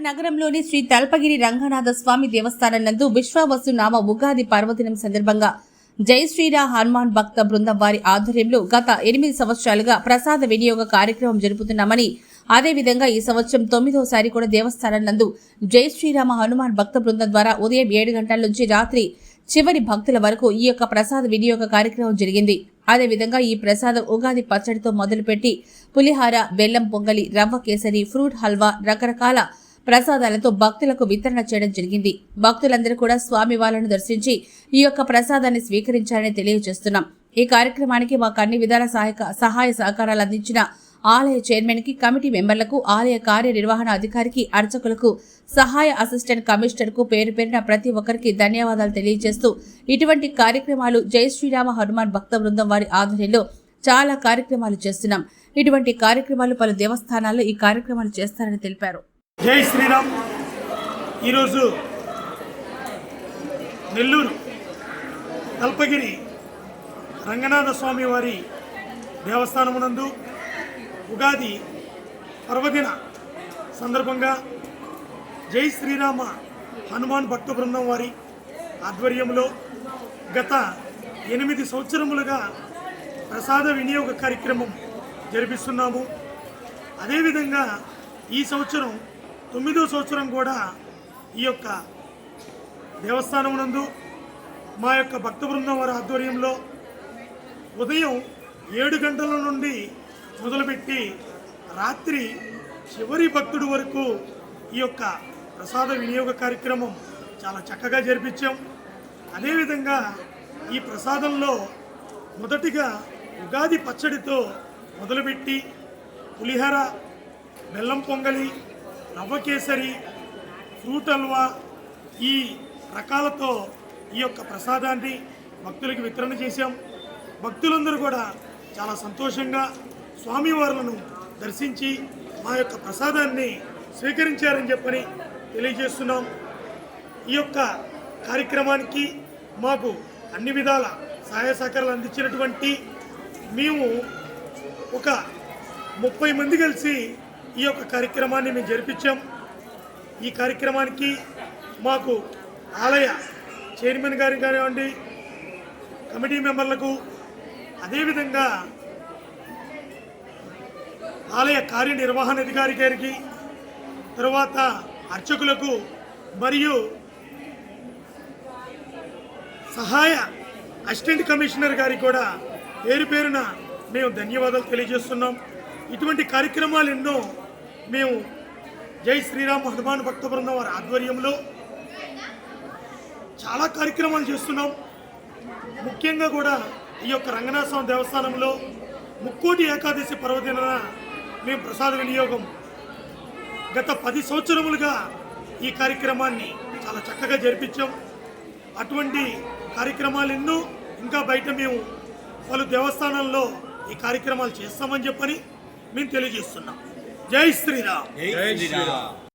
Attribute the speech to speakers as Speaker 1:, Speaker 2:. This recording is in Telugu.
Speaker 1: నగరంలోని శ్రీ తల్పగిరి రంగనాథ స్వామి దేవస్థానం నందు విశ్వావసు నామ ఉగాది పర్వదినం సందర్భంగా జై శ్రీరా హనుమాన్ భక్త బృందం వారి ఆధ్వర్యంలో గత ఎనిమిది సంవత్సరాలుగా ప్రసాద వినియోగ కార్యక్రమం జరుపుతున్నామని అదేవిధంగా ఈ సంవత్సరం తొమ్మిదోసారి కూడా దేవస్థానం నందు జై శ్రీరామ హనుమాన్ భక్త బృందం ద్వారా ఉదయం ఏడు గంటల నుంచి రాత్రి చివరి భక్తుల వరకు ఈ యొక్క ప్రసాద వినియోగ కార్యక్రమం జరిగింది. అదేవిధంగా ఈ ప్రసాదం ఉగాది పచ్చడితో మొదలుపెట్టి పులిహార బెల్లం పొంగలి రవ్వ కేసరి ఫ్రూట్ హల్వా రకరకాల ప్రసాదాలతో భక్తులకు వితరణ చేయడం జరిగింది. భక్తులందరూ కూడా స్వామి వాళ్ళను దర్శించి ఈ యొక్క ప్రసాదాన్ని స్వీకరించారని తెలియజేస్తున్నాం. ఈ కార్యక్రమానికి మాకు అన్ని విధాల సహాయక సహాయ సహకారాలు అందించిన ఆలయ చైర్మన్కి కమిటీ మెంబర్లకు ఆలయ కార్యనిర్వహణ అధికారికి అర్చకులకు సహాయ అసిస్టెంట్ కమిషనర్కు పేరు పేరిన ప్రతి ఒక్కరికి ధన్యవాదాలు తెలియజేస్తూ ఇటువంటి కార్యక్రమాలు జై శ్రీరామ హనుమాన్ భక్త బృందం వారి ఆధ్వర్యంలో చాలా కార్యక్రమాలు చేస్తున్నాం. ఇటువంటి కార్యక్రమాలు పలు దేవస్థానాల్లో ఈ కార్యక్రమాలు చేస్తారని తెలిపారు.
Speaker 2: జై శ్రీరామ్. ఈరోజు నెల్లూరు కల్పగిరి రంగనాథ స్వామి వారి దేవస్థానమునందు ఉగాది పర్వదిన సందర్భంగా జై శ్రీరామ హనుమాన్ భక్త బృందం వారి ఆధ్వర్యంలో గత ఎనిమిది సంవత్సరములుగా ప్రసాద వినియోగ కార్యక్రమం జరిపిస్తున్నాము. అదేవిధంగా ఈ సంవత్సరం తొమ్మిదో సంవత్సరం కూడా ఈ యొక్క దేవస్థానం నందు మా యొక్క భక్త బృందం వారి ఆధ్వర్యంలో ఉదయం ఏడు గంటల నుండి మొదలుపెట్టి రాత్రి చివరి భక్తుడి వరకు ఈ యొక్క ప్రసాద వినియోగ కార్యక్రమం చాలా చక్కగా జరిపించాం. అదేవిధంగా ఈ ప్రసాదంలో మొదటిగా ఉగాది పచ్చడితో మొదలుపెట్టి పులిహోర బెల్లం పొంగలి రవ్వ కేసరి ఫ్రూట్ హల్వా ఈ రకాలతో ఈ యొక్క ప్రసాదాన్ని భక్తులకు వితరణ చేశాం. భక్తులందరూ కూడా చాలా సంతోషంగా స్వామివార్లను దర్శించి మా యొక్క ప్రసాదాన్ని స్వీకరించారని చెప్పని తెలియజేస్తున్నాం. ఈ యొక్క కార్యక్రమానికి మాకు అన్ని విధాల సహాయ సహకారాలు అందించినటువంటి మేము ఒక ముప్పై మంది కలిసి ఈ యొక్క కార్యక్రమాన్ని మేము జరిపించాం. ఈ కార్యక్రమానికి మాకు ఆలయ చైర్మన్ గారి కానివ్వండి కమిటీ మెంబర్లకు అదేవిధంగా ఆలయ కార్యనిర్వహణాధికారి గారికి తర్వాత అర్చకులకు మరియు సహాయ అసిస్టెంట్ కమిషనర్ గారికి కూడా పేరు పేరున మేము ధన్యవాదాలు తెలియజేస్తున్నాం. ఇటువంటి కార్యక్రమాలు ఎన్నో మేము జై శ్రీరామ్ హనుమాన్ భక్త బృందం వారి ఆధ్వర్యంలో చాలా కార్యక్రమాలు చేస్తున్నాం. ముఖ్యంగా కూడా ఈ యొక్క రంగనాథ స్వామి దేవస్థానంలో ముక్కోటి ఏకాదశి పర్వదిన మేము ప్రసాద వినియోగం గత పది సంవత్సరములుగా ఈ కార్యక్రమాన్ని చాలా చక్కగా జరిపించాం. అటువంటి కార్యక్రమాలు ఎన్నో ఇంకా బయట మేము పలు దేవస్థానాల్లో ఈ కార్యక్రమాలు చేస్తామని చెప్పని మేము తెలియజేస్తున్నాం. జై శ్రీరామ్.
Speaker 3: జై శ్రీరామ్.